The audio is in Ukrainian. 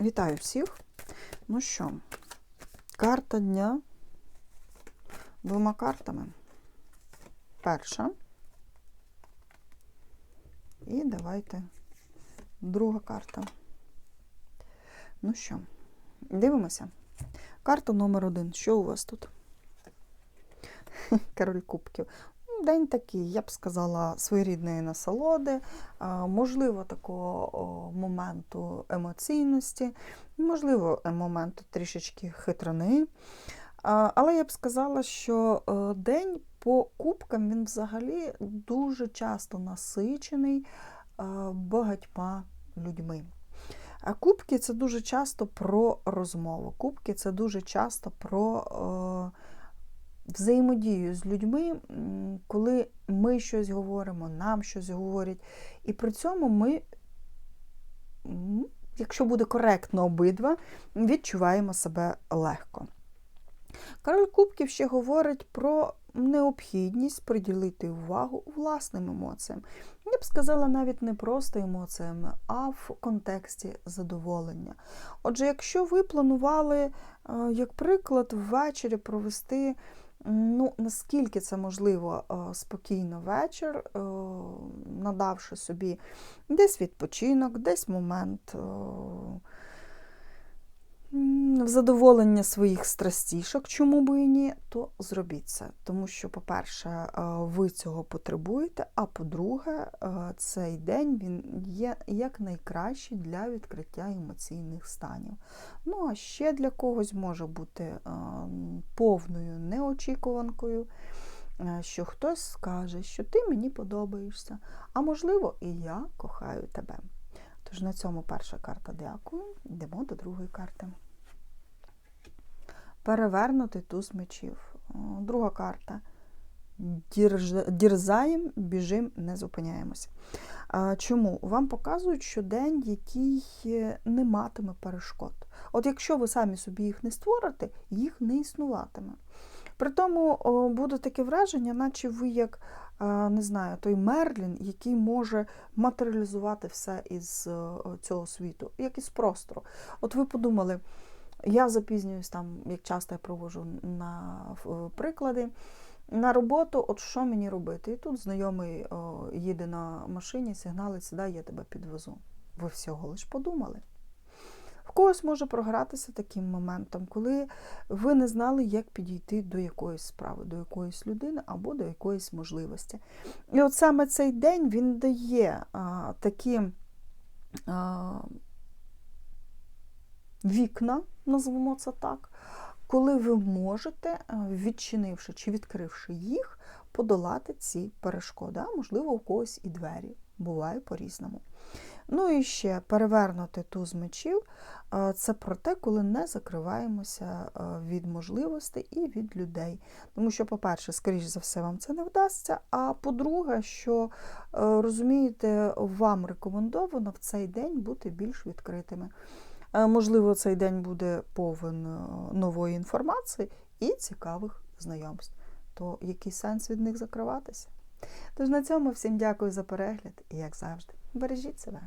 Вітаю всіх. Ну що, карта дня двома картами. Перша. І давайте друга карта. Ну що, дивимося. Карта номер один. Що у вас тут? Король кубків. День такий, я б сказала, своєрідної насолоди, можливо, такого моменту емоційності, можливо, е, моменту трішечки хитрини. Але я б сказала, що е, день по кубкам він взагалі дуже часто насичений е, багатьма людьми. А кубки це дуже часто про розмову. Кубки це дуже часто про е, взаємодію з людьми, коли ми щось говоримо, нам щось говорять. І при цьому ми, якщо буде коректно обидва, відчуваємо себе легко. Король Кубків ще говорить про необхідність приділити увагу власним емоціям. Я б сказала, навіть не просто емоціями, а в контексті задоволення. Отже, якщо ви планували, е, як приклад, ввечері провести, ну, наскільки це можливо, е, спокійно вечір, е, надавши собі десь відпочинок, десь момент. В задоволення своїх страстішок, чому би і ні, то зробіть це. Тому що, по-перше, е, ви цього потребуєте, а по-друге, е, цей день він є як найкращий для відкриття емоційних станів. Ну, а ще для когось може бути е, повною неочікуванкою. Що хтось скаже, що ти мені подобаєшся, а можливо, і я кохаю тебе. Тож на цьому перша карта дякую. Йдемо до другої карти. Перевернутий туз мечів. Друга карта. Дірзаєм, біжим, не зупиняємося. Чому? Вам показують, що день, який е, не матиме перешкод. От якщо ви самі собі їх не створите, їх не існуватиме. При тому буде таке враження, наче ви як не знаю, той Мерлін, який може матеріалізувати все із е, цього світу, як із простору. От ви подумали, я запізнююсь там, як часто я провожу на е, приклади. На роботу, от що мені робити? І тут знайомий о, їде на машині, сигналить, сідай, я тебе підвезу. Ви всього лиш подумали. В когось може програтися таким моментом, коли ви не знали, як підійти до якоїсь справи, до якоїсь людини або до якоїсь можливості. І от саме цей день він дає а, такі а, вікна, назвемо це так, коли ви можете, відчинивши чи відкривши їх, подолати ці перешкоди. А можливо, у когось і двері. Буває по-різному. Ну і ще перевернути туз мечів це про те, коли не закриваємося від можливостей і від людей. Тому що, по-перше, скоріш за все, вам це не вдасться. А по-друге, що е, розумієте, вам рекомендовано в цей день бути більш відкритими. Е, Можливо, цей день буде повен е, нової інформації і цікавих знайомств. То який сенс від них закриватися? Тож на цьому всім дякую за перегляд і, як завжди, бережіть себе.